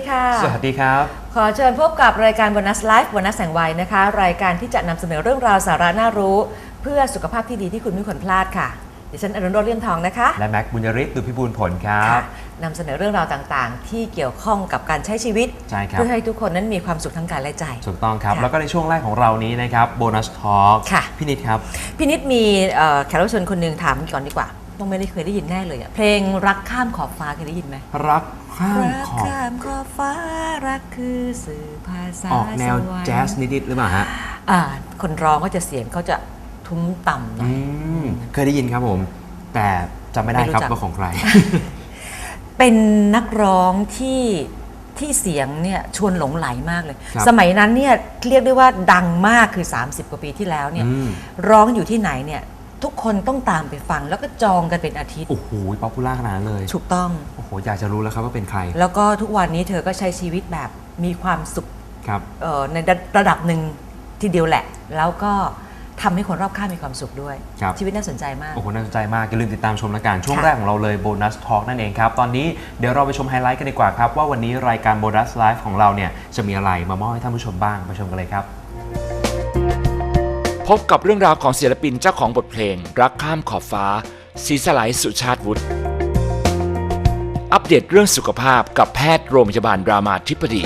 วัสดีค่ะ สวัสดีครับ ขอเชิญพบกับรายการ Bonus Life Bonus แสงวัยนะคะ รายการที่จะนำเสนอเรื่องราวสาระน่ารู้ เพื่อสุขภาพที่ดีที่คุณไม่ควรพลาดค่ะดิฉันอรุณโรจน์เลี่ยมทองนะคะ และแม็กบุญยริศดุพิบูลผลครับค่ะนำเสนอเรื่องราวต่างๆ ที่เกี่ยวข้องกับการใช้ชีวิตใช่ครับเพื่อให้ทุกคนนั้นมีความสุขทั้งกายและใจ ถูกต้องครับค่ะแล้วก็ในช่วงแรกของเรานี้นะครับโบนัสทอล์กค่ะพี่นิดครับ พี่นิดมีเอ่อแขกรับเชิญคนหนึ่งถามก่อนดีกว่าต้องไม่ได้เคยได้ยินแน่เลยอะเพลงรักข้ามขอบฟ้าเคยได้ยินไหมรัก ข้ามรักขอบข้ามขอบฟ้ารักคือสื่อภาษาออกแนวสรรค์แจ๊สนิดๆหรือเปล่าฮะอ่าคนร้องก็จะเสียงเขาจะทุ้มต่ำหน่ออืย มเคยได้ยินครับผม แต่จำไม่ได้ไม่รู้ครับจัก ว่าของใคร เป็นนักร้องที่ที่เสียงเนี่ยชวนหลงไหลมากเลย ครับสมัยนั้นเนี่ยเรียกได้ว่าดังมากคือ 30 กว่าปีที่แล้วเนี่ยอืม ร้องอยู่ที่ไหนเนี่ย ทุกคนต้องตามไปฟัง แล้วก็จองกันเป็นอาทิตย์ โอ้โหป๊อปปูล่าขนาดนั้นเลย ถูกต้อง โอ้โห อยากจะรู้แล้วครับว่าเป็นใคร แล้วก็ทุกวันนี้เธอก็ใช้ชีวิตแบบมีความสุขครับเอ่อในระดับหนึ่งทีเดียวแหละ แล้วก็ทำให้คนรอบข้างมีความสุขด้วยครับชีวิตน่าสนใจมาก โอ้โห น่าสนใจมาก อย่าลืมติดตามชมละกัน ช่วงค่ะแรกของเราเลยโบนัสทอล์กนั่นเองครับ ตอนนี้เดี๋ยวเราไปชมไฮไลท์กันดีกว่าครับ ว่าวันนี้รายการโบนัสไลฟ์ของเราเนี่ยจะมีอะไรมามอบให้ท่านผู้ชมบ้างไปชมกันเลยครับ พบกับเรื่องราวของศิลปินเจ้าของบทเพลง รักข้ามขอบฟ้าสีสลายสุชาติวุฒิอัปเดตเรื่องสุขภาพกับแพทย์โรงพยาบาลรามาธิบดี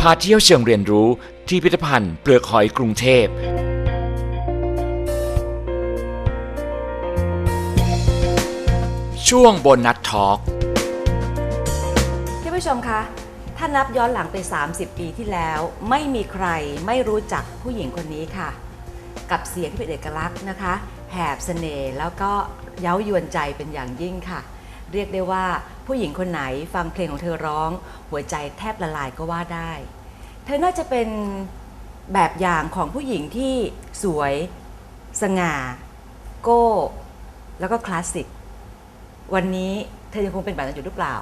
พาเที่ยวเชิงเรียนรู้ที่พิพิธภัณฑ์เปลือกหอยกรุงเทพช่วงบนนัดทอล์กท่านผู้ชมคะ ถ้านับย้อนหลังไป 30 ปีที่แล้ว ไม่มีใครไม่รู้จักผู้หญิงคนนี้ค่ะ กับเสียงที่เป็นเอกลักษณ์นะคะ แหบเสน่ห์แล้วก็เย้ายวนใจเป็นอย่างยิ่งค่ะ เรียกได้ว่าผู้หญิงคนไหนฟังเพลงของเธอร้อง หัวใจแทบละลายก็ว่าได้ เธอน่าจะเป็นแบบอย่างของผู้หญิงที่สวย สง่า โก้ แล้วก็คลาสสิก วันนี้เธอยังคงเป็นแบบนั้นอยู่หรือเปล่า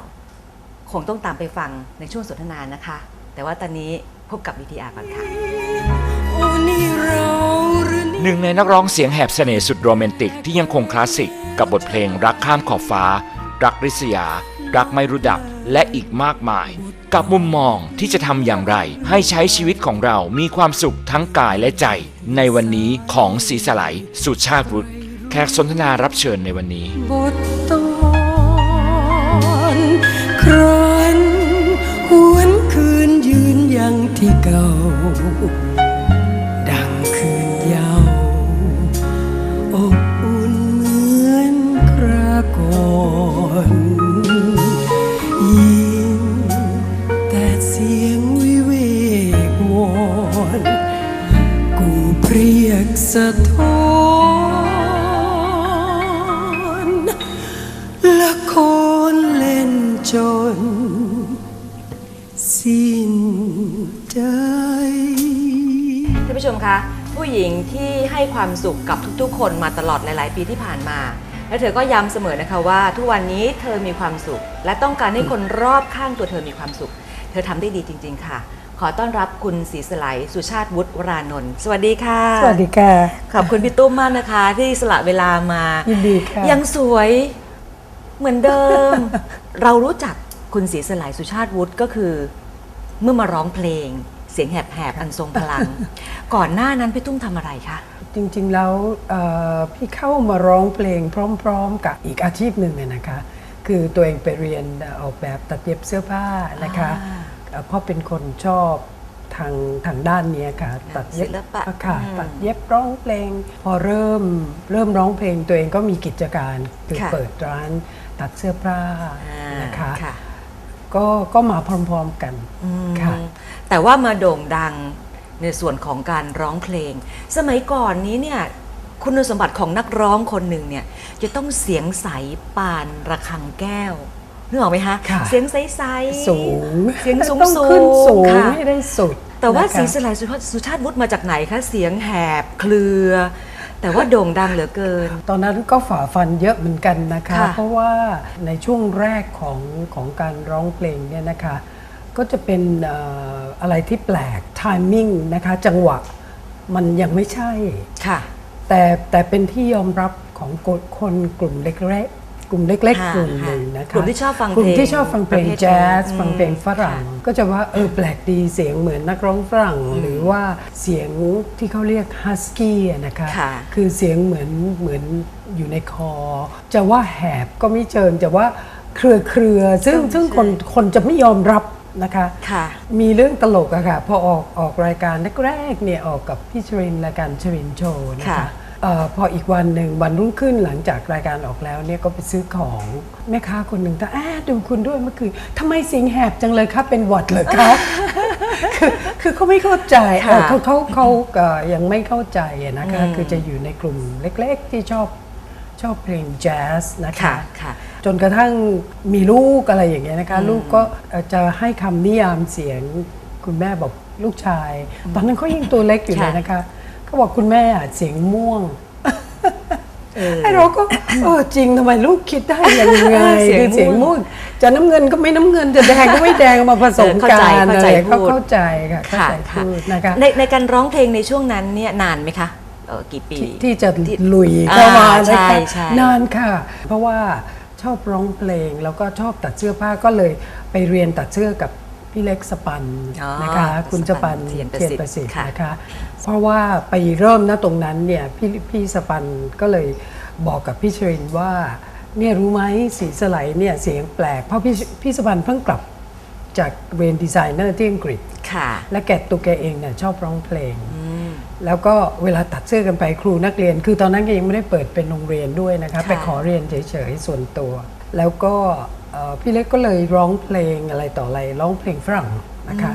คงต้องตามไปฟังในช่วงสนทนานะคะ แต่ว่าตอนนี้พบกับ VTR ก่อนค่ะหนึ่งในนักร้องเสียงแหบเสน่ห์สุดโรแมนติกที่ยังคงคลาสสิก กับบทเพลงรักข้ามขอบฟ้า รักริษยา รักไม่รู้ดับและอีกมากมาย กับมุมมองที่จะทำอย่างไร ให้ใช้ชีวิตของเรามีความสุขทั้งกายและใจ ในวันนี้ของสีสไลด์สุชาติวุฒแขกสนทนารับเชิญในวันนี้บท ที่เก่า ดังคืนยาวอบอุ่นเหมือนคราก่อนยิ่งแต่เสียงวิเวกวอนกูเปรียกสะท้อน ผู้หญิงที่ให้ความสุขกับทุกๆ คนมาตลอดหลาย ๆ ปีที่ผ่านมา และเธอก็ย้ำเสมอนะคะว่า ทุกวันนี้เธอมีความสุข และต้องการให้คนรอบข้างตัวเธอมีความสุข เธอทำได้ดีจริง ๆ ค่ะ ขอต้อนรับคุณศรีสไลด์สุชาติวุฒิวรานนท์สวัสดีค่ะ สวัสดีค่ะ ขอบคุณพี่ตุ้มมากนะคะ ที่สละเวลามายินดีค่ะยังสวยเหมือนเดิม เรารู้จักคุณศรีสลายสุชาติวุฒิก็คือ เมื่อมาร้องเพลง เสียงแหบๆอันทรงพลัง ก่อนหน้านั้นพี่ตุ้มทำอะไรคะ จริงๆแล้วเอ่อพี่เข้ามาร้องเพลงพร้อม ๆ กับอีกอาชีพหนึ่งเนี่ยนะคะ คือตัวเองไปเรียนออกแบบตัดเย็บเสื้อผ้านะคะอ่าเอ่อเพราะเป็นคนชอบทางทางด้านเนี้ยค่ะตัดเย็บศิลปะค่ะอืมตัดเย็บร้องเพลง พอเริ่มเริ่มร้องเพลงตัวเองก็มีกิจการคือค่ะ เปิดร้านตัดเสื้อผ้าอ่านะคะค่ะก็ก็มาพร้อมๆกัน อืมค่ะ แต่ว่ามาโด่งดังในส่วนของการร้องเพลง สมัยก่อนนี้เนี่ยคุณสมบัติของนักร้องคนหนึ่งเนี่ยจะต้องเสียงใสปานระฆังแก้วนึกออกไหมคะค่ะเสียงใสๆสูงเสียงสูงต้องสูขึ้นสูงค่ะ ให้ได้สุดแต่ว่านะคะสีสลายสุชาติสุชาติวุฒิมาจากไหนคะ เสียงแหบเคลือ แต่ว่าโด่งดังเหลือเกิน ตอนนั้นก็ฝ่าฟันเยอะเหมือนกันนะคะ ค่ะเพราะว่าในช่วงแรกของของการร้องเพลงเนี่ยนะคะ ก็จะเป็นเอ่ออะไรที่แปลก timing นะคะจังหวะมันยังไม่ใช่ค่ะแต่แต่เป็นที่ยอมรับของคนคนกลุ่มเล็กกลุ่มเล็กค่ะๆกลุ่มหนึ่งนะคะกลุ่มที่ชอบฟังกลุ่มเพลงที่ชอบฟังเพลงประเภทแจ๊สนี้ฟังเพลงฝรั่งค่ะก็จะว่าเออแปลกดีเสียงเหมือนนักร้องฝรั่ง หรือว่าเสียงที่เขาเรียกฮัสกี้นะคะค่ะคือเสียงเหมือนเหมือนอยู่ในคอ จะว่าแหบก็ไม่เชิงจะว่าเครือเครือๆซึ่งซึ่งคนคนจะไม่ยอมรับ นะคะค่ะมีเรื่องตลกอะค่ะพอออกออกรายการแรกๆเนี่ยออกกับพี่ชรินรายการชรินโชว์นะค่ะคะเออพออีกวันหนึ่งวันรุ่งขึ้นหลังจากรายการออกแล้วเนี่ยก็ไปซื้อของแม่ค้าคนหนึ่งแต่แอบดูคุณด้วยเมื่อคืนทำไมเสียงแหบจังเลยครับเป็นหวัดเหรอครับคือคือเขาไม่เข้าใจค่ะเออเขาเขาเขาเอ่อยังไม่เข้าใจอะนะคะอืมคือจะอยู่ในกลุ่มเล็ก ๆ ที่ชอบ ชอบเพลงแจ๊สนะคะค่ะค่ะจนกระทั่งมีลูกอะไรอย่างเงี้ยนะคะ ลูกก็เอ่อจะให้คำนิยามเสียงคุณแม่บอกลูกชาย ตอนนั้นเขายังตัวเล็กอยู่เลยนะคะเขาบอกคุณแม่อะเสียงม่วงเออไอ้เราก็เออจริงทำไมลูกคิดได้ยังไงเสียงคือเสียงม่ม่ววงงจะน้ำเงินก็ไม่น้ำเงินจะแดงก็ไม่แดงมาผสมเออเข้ากัใจนเข้าอะใจไรเขาพูดเข้าใจค่ะเข้าค่ะใจค่ะพูดนะคะในในการร้องเพลงในช่วงนั้นเนี่ยนานไหมคะ เออกี่ปี ที่ที่จะที่ลุยเข้ามาอ่านะใช่คะใช่ นานค่ะ เพราะว่าชอบร้องเพลงแล้วก็ชอบตัดเสื้อผ้าก็เลยไปเรียนตัดเสื้อกับพี่เล็กสปันอ๋อนะคะ คุณสปันเทียนประเทียนสิทธิ์ประสิทธิ์ค่ะ นะคะ เพราะว่าไปเริ่มณตรงนั้นเนี่ยพี่พี่สปันก็เลยบอกกับพี่ชรินว่าเนี่ยรู้ไหมสีสไลด์เนี่ยเสียงแปลก เพราะพี่พี่สปันเพิ่งกลับจากเรียนดีไซเนอร์ที่อังกฤษ ค่ะ และแกตัวแกเองเนี่ยชอบร้องเพลง แล้วก็เวลาตัดเสื้อกันไปครูนักเรียน คือตอนนั้นก็ยังไม่ได้เปิดเป็นโรงเรียนด้วยนะคะค่ะไปขอเรียนเฉยๆส่วนตัว แล้วก็เอ่อพี่เล็กก็เลยร้องเพลงอะไรต่ออะไรร้องเพลงฝรั่งนะคะ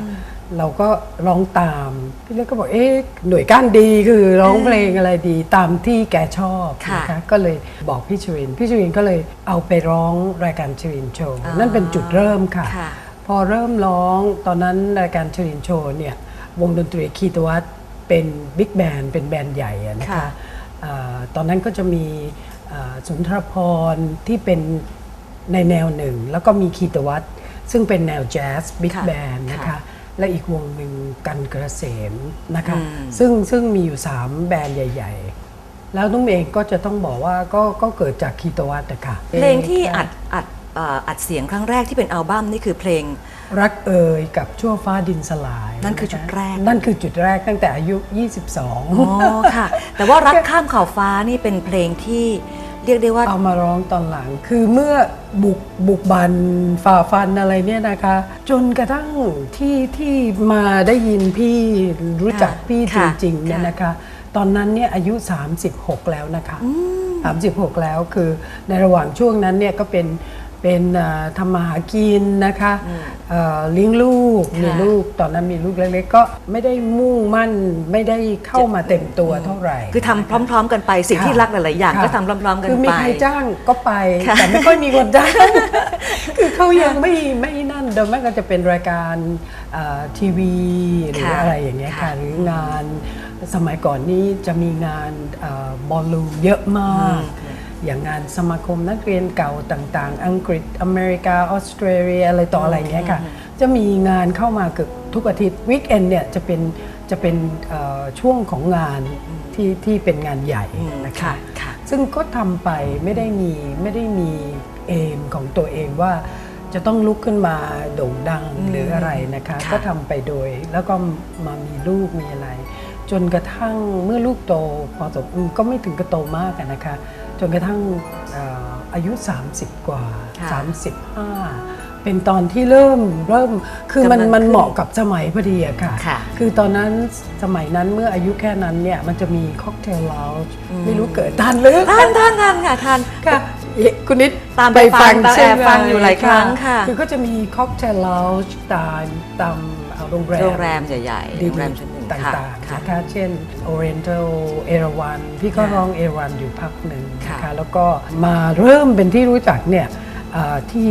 เราก็ร้องตาม พี่เล็กก็บอกเอ๊ะหน่วยก้านดีคือร้องเพลงอะไรดีตามที่แกชอบค่ะนะคะก็เลยบอกพี่ชวิน พี่ชวินก็เลยเอาไปร้องรายการชวินโชว์อ๋อนั่นเป็นจุดเริ่มค่ะค่ะ พอเริ่มร้องตอนนั้นรายการชรินโชว์เนี่ยวงดนตรีคีตวัต เป็นบิ๊กแบนด์เป็นแบนด์ใหญ่อะนะคะค่ะอ่าตอนนั้นก็จะมีอ่าสุนทรพรที่เป็นในแนวหนึ่ง แล้วก็มีคีตวัตซึ่งเป็นแนวแจ๊สบิ๊กค่ะแบนด์นะคะ ค่ะและอีกวงหนึ่งกันกระเสมนะคะ อืม ซึ่งซึ่งมีอยู่ 3 แบรนด์ใหญ่ ๆ แล้วนุ่มเองก็จะต้องบอกว่าก็ก็เกิดจากคีตวัตนะคะ เพลงที่อัดอัดเอ่ออัดเสียงครั้งแรกที่เป็นอัลบั้มนี่คือเพลง รักเอ่ยกับชั่วฟ้าดินสลายนั่นคือจุดแรก นั่นคือจุดแรกตั้งแต่อายุอ๋อ22ค่ะ แต่ว่ารักข้ามขอบฟ้านี่เป็นเพลงที่เรียกได้ว่าเอามาร้องตอนหลัง คือเมื่อบุกบุกบันฝ่าฟันอะไรเนี่ยนะคะ จนกระทั่งที่ที่มาได้ยินพี่รู้จักค่ะพี่จค่ะริงๆเนี่ยค่ะนะคะ ตอนนั้นเนี่ยอายุ 36 แล้วนะคะ36 แล้วคือในระหว่างช่วงนั้นเนี่ยก็เป็น เป็นเอ่อทำมาหากินนะคะเอ่อเลี้ยงลูกค่ะมีลูกตอนนั้นมีลูกเล็กๆก็ไม่ได้มุ่งมั่นไม่ได้เข้ามาเต็มตัวเท่าไหร่ คือทำพร้อม ๆ กันไปสิ่งที่ค่ะรักหลายๆอย่างค่ะก็ทำพร้อมๆกันคือมีไปใครจ้างก็ไปค่ะแต่ไม่ค่อยมีคนจ้างคือเขายังไม่ไม่นั่นโดยมากก็จะเป็นรายการเอ่อทีวีหรือค่ะอะไรอย่างเงี้ยค่ะค่ะหรืองานสมัยก่อนนี้จะมีงานบอลลูนเยอะมาก อย่างงานสมาคมนักเรียนเก่าต่าง ๆ อังกฤษอเมริกาออสเตรเลียอะไรต่ออะไรอย่างเงี้ยค่ะ จะมีงานเข้ามาเกือบทุกอาทิตย์วีคเอนเนี่ยจะเป็นจะเป็นเอ่อช่วงของงานที่ที่เป็นงานใหญ่อืมนะคะค่ะค่ะซึ่งก็ทำไปไม่ได้มีไม่ได้มีเอมของตัวเองว่าจะต้องลุกขึ้นมาโด่งดังอืมหรืออะไรนะคะค่ะก็ทำไปโดยแล้วก็มามีลูกมีอะไร จนกระทั่งเมื่อลูกโตพอสมอืมก็ไม่ถึงกระโตมากอะนะคะ จนกระทั่งเอ่ออายุ 30 กว่าค่ะ35 เป็นตอนที่เริ่มเริ่มคือมันกำลังมันขึ้นเหมาะกับสมัยพอดีอะค่ะค่ะ คือตอนนั้นสมัยนั้นเมื่ออายุแค่นั้นเนี่ย มันจะมีค็อกเทลลาวจ์ไม่รู้เกิดทันหรือทานทานทานค่ะทานค่ะเอ๊ะคุณนิดตามไปฟังตามใช่ไหแอบฟังอยู่หลายครั้งค่ะ คือก็จะมีค็อกเทลลาวจ์ตามตามเอ่อโรงแรมโรงแรมใหญ่ๆดีโรงแรมชั้นหนึ่งๆ ต่ค่ะางๆค่ะนะคะเช่น Oriental เอราวันพี่ก็ค่ะร้องเอราวันอยู่พักหนึ่งนะค่ะคะแล้วก็มาเริ่มเป็นที่รู้จักเนี่ยเอ่อที่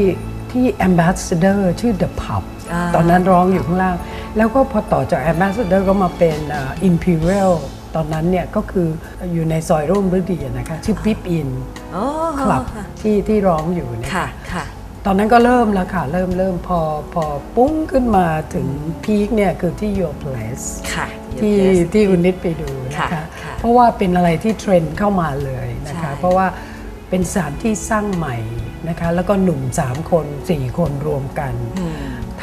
ที่ Ambassador ชื่อ The Pub อ่าตอนนั้นร้องอยู่ข้างล่าง แล้วก็พอต่อจาก Ambassador ก็มาเป็นเอ่อ Imperial ตอนนั้นเนี่ยก็คืออยู่ในซอยร่มฤดีนะคะ ชื่อปิ๊บอินโอ้คลับค่ะที่ที่ร้องอยู่เนี่ยค่ะค่ะ ตอนนั้นก็เริ่มแล้วค่ะ เริ่มเริ่มพอพอปุ้งขึ้นมาถึงพีคเนี่ยคือที่ Your Place ค่ะ ที่ Your Place ที่คุณนิดไปดูนะค่ะคะค่ะเพราะว่าเป็นอะไรที่เทรนด์เข้ามาเลยนะคะใช่เพราะว่าเเป็นสถานที่สร้างใหม่นะคะ แล้วก็หนุ่ม 3 คน 4 คนรวมกัน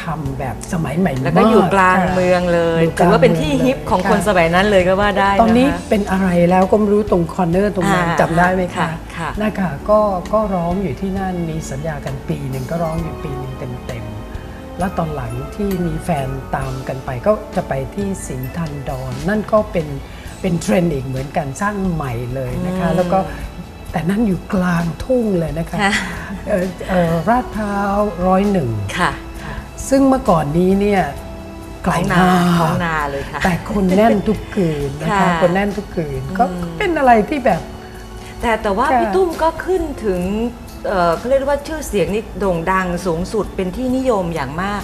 ทำแบบสมัยใหม่แล้วก็อยู่กลางค่ะเมืองเลยอยู่กถืลอว่าเป็นที่ฮิปของคนสค่ะมัยนั้นเลยก็ว่าได้ตอนนี้ะคะเป็นอะไรแล้วก็ไม่รู้ตรงคอนเนอร์ตรงนั้นอ่าจำได้ไหมค่ะคะค่ะนะคะก็ก็ร้องอยู่ที่นั่นมีสัญญากันปีหนึ่งก็ร้องอยู่ปีหนึ่งเต็มๆแล้วตอนหลังที่มีแฟนตามกันไปก็จะไปที่สีทันดอนนั่นก็เป็นเป็นเทรนด์อีกเหมือนกันสร้างใหม่เลยนะคะแล้วก็แต่นั่นอยู่กลางทุ่งเลยนะคะค่ะเอ่อเอ่อราดพร้าวร้อยหนึ่งค่ะ ซึ่งเมื่อก่อนนี้เนี่ยไกลท้องนามากท้องนาเลยค่ะ แต่คนแน่นทุกคืนนะคะค่ะคนแน่นทุกคืนก็เป็นอะไรที่แบบ แต่แต่ว่าค่ะพี่ตุ้มก็ขึ้นถึงเอ่อเขาเรียกว่าชื่อเสียงนี่โด่งดังสูงสุดเป็นที่นิยมอย่างมาก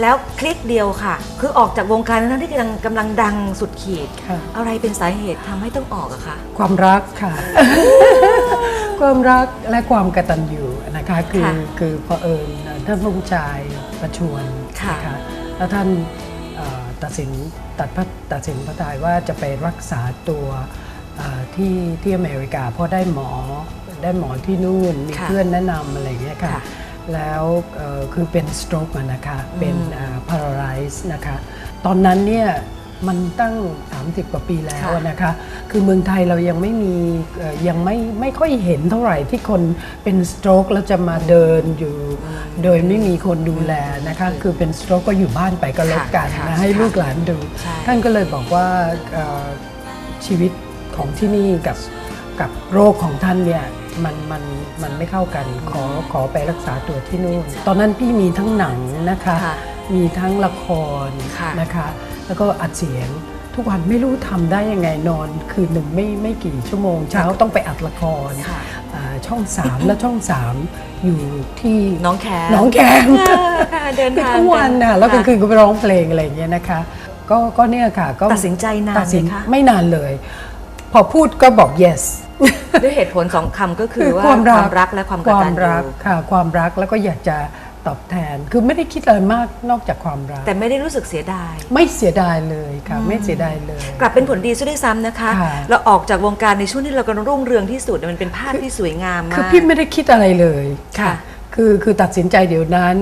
แล้วคลิกเดียวค่ะ คือออกจากวงการนั้นที่กำลังกำลังดังสุดขีดค่ะอะไรเป็นสาเหตุทำให้ต้องออกอะคะความรักค่ะ ความรักและความกตัญญูนะคะคือค่ะคือเผอิญท่านพระผู้ชาย ประชวรค่ะนะคะแล้วท่านเอ่อตัดสินตัดพระตัดสินพระทัยว่าจะไปรักษาตัวเอ่อที่ที่อเมริกา เพราะได้หมอได้หมอที่นู่นมีค่ะเพื่อนแนะนำอะไรอย่างเงี้ยค่ะค่ะแล้วเอ่อคือเป็นสโตรกนะคะเป็นพาราไรส์นะคะตอนนั้นเนี่ย มันตั้ง 30 กว่าปีแล้วค่ะนะคะ คือเมืองไทยเรายังไม่มีเอ่อยังไม่ไม่ค่อยเห็นเท่าไหร่ที่คนเป็นสโตรกแล้วจะมาเดินอยู่ โดยไม่มีคนดูแลนะคะ คือเป็นสโตรกก็อยู่บ้านไปก็แล้วกันค่ะนะให้ค่ะลูกหลานดูใช่ท่านก็เลยบอกว่าเอ่อชีวิตของที่นี่กับกับโรคของท่านเนี่ยมันมันมันไม่เข้ากันขอขอไปรักษาตัวที่นู่น ตอนนั้นพี่มีทั้งหนังนะคะค่ะ มีทั้งละครค่ะนะคะ แล้วก็อัดเสียงทุกวันไม่รู้ทำได้ยังไงนอน คืนหนึ่งไม่ไม่กี่ชั่วโมง เช้าต้องไปอัดละครค่ะอ่าช่องสามและช่องสามอยู่ที่น้องแคร์หน้องแขมค่ะเดินคือทางทุกวันน่ะแล้วก็ค่ะคือก็ไปร้องเพลงอะไรอย่างเงี้ยนะคะ ก็ก็เนี่ยค่ะก็ตัดสินใจนานตัดสินไหมคะไม่นานเลย พอพูดก็บอก yes ด้วยเหตุผลสองคำก็คือว่าความรักรักและความกควาตัมญรักญูค่ะความรักแล้วก็อยากจะ ตอบแทน คือไม่ได้คิดอะไรมากนอกจากความรัก แต่ไม่ได้รู้สึกเสียดาย ไม่เสียดายเลยค่ะ ไม่เสียดายเลย กลับเป็นผลดีซะด้วยซ้ำนะคะ ค่ะ เราออกจากวงการในช่วงที่เรากำลังรุ่งเรืองที่สุดมันเป็นภาพที่สวยงามมากคือพี่ไม่ได้คิดอะไรเลยค่ะ คือคือตัดสินใจเดี๋ยวนั้น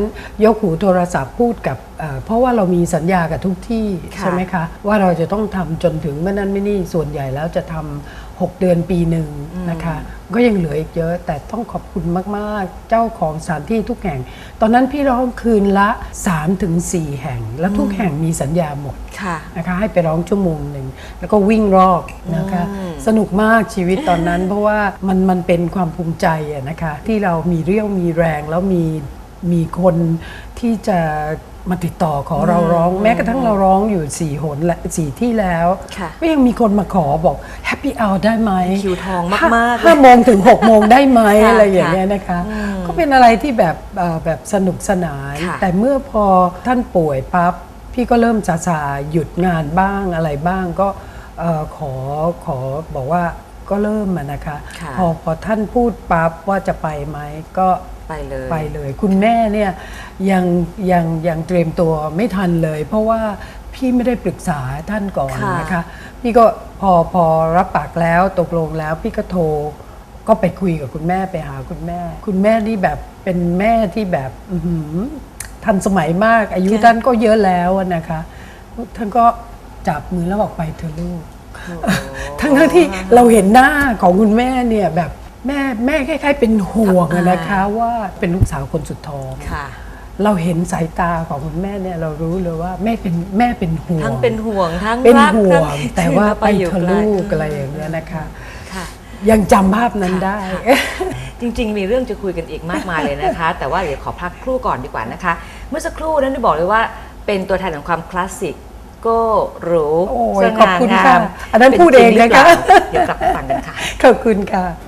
ยกหูโทรศัพท์พูดกับ เอ่อเพราะว่าเรามีสัญญากับทุกที่ค่ะใช่ไหมคะ ว่าเราจะต้องทำจนถึงเมื่อนั้นไม่นี่ส่วนใหญ่แล้วจะทำ6เดือนปีหนึ่งนะคะ ก็ยังเหลืออีกเยอะ แต่ต้องขอบคุณมาก ๆ เจ้าของสถานที่ทุกแห่ง ตอนนั้นพี่ร้องคืนละ 3-4 แห่ง แล้วทุกแห่งมีสัญญาหมดค่ะนะคะ ให้ไปร้องชั่วโมงหนึ่ง แล้วก็วิ่งรอบนะคะ สนุกมากชีวิตตอนนั้น เพราะว่ามันมันเป็นความภูมิใจอะนะคะ ที่เรามีเรี่ยวมีแรงแล้วมี มีคนที่จะมาติดต่อขอเราร้อง แม้กระทั่งเราร้องอยู่สี่หนและสี่ที่แล้วค่ะก็ยังมีคนมาขอบอกแฮปปี้เอาได้ไหมคิวทองมากๆห้าโมงถึงหกโมงได้ไหมค่ะอะไรอย่างเงี้ยนะคะ ก็เป็นอะไรที่แบบเอ่อแบบสนุกสนานค่ะแต่เมื่อพอท่านป่วยปั๊บพี่ก็เริ่มซาซาหยุดงานบ้างอะไรบ้างก็เอ่อขอขอบอกว่า ก็เริ่มมานะคะค่ะ พอพอท่านพูดปั๊บว่าจะไปไหมก็ไปเลย ไปเลย คุณแม่เนี่ยยังยังยังเตรียมตัวไม่ทันเลย เพราะว่าพี่ไม่ได้ปรึกษาท่านก่อนค่ะ นะคะพี่ก็พอพอรับปากแล้วตกลงแล้วพี่ก็โทรก็ไปคุยกับคุณแม่ไปหาคุณแม่ คุณแม่นี่แบบเป็นแม่ที่แบบอื้อหือทันสมัยมากอายุท่านก็เยอะแล้วอะนะคะ ท่านก็จับมือแล้วบอกไปเธอะลูก ทั้งทั้งที่เราเห็นหน้าของคุณแม่เนี่ยแบบแม่แม่คล้ายๆเป็นห่วงอะนะคะว่าเป็นลูกสาวคนสุดท้องค่ะ เราเห็นสายตาของคุณแม่เนี่ยเรารู้เลยว่าแม่เป็นแม่เป็นห่วงทั้งเป็นห่วงทั้งเป็นรักห่วทั้งแต่ว่าไปเธอะลูกไกอะไรอย่างเงี้ยนะคะค่ะยังจำภาพนั้นได้ จริง ๆ มีเรื่องจะคุยกันอีกมากมายเลยนะคะ แต่ว่าเดี๋ยวขอพักครู่ก่อนดีกว่านะคะ เมื่อสักครู่นั้นได้บอกเลยว่าเป็นตัวแทนของความคลาสสิก โก็หรูโอ้ยสขอบง่าคุณงาค่ะมอันนั้นป็พูดเองจริหรืนะคะปล่าเดี๋ยวกลับมาฟังกันค่ะ ขอบคุณค่ะ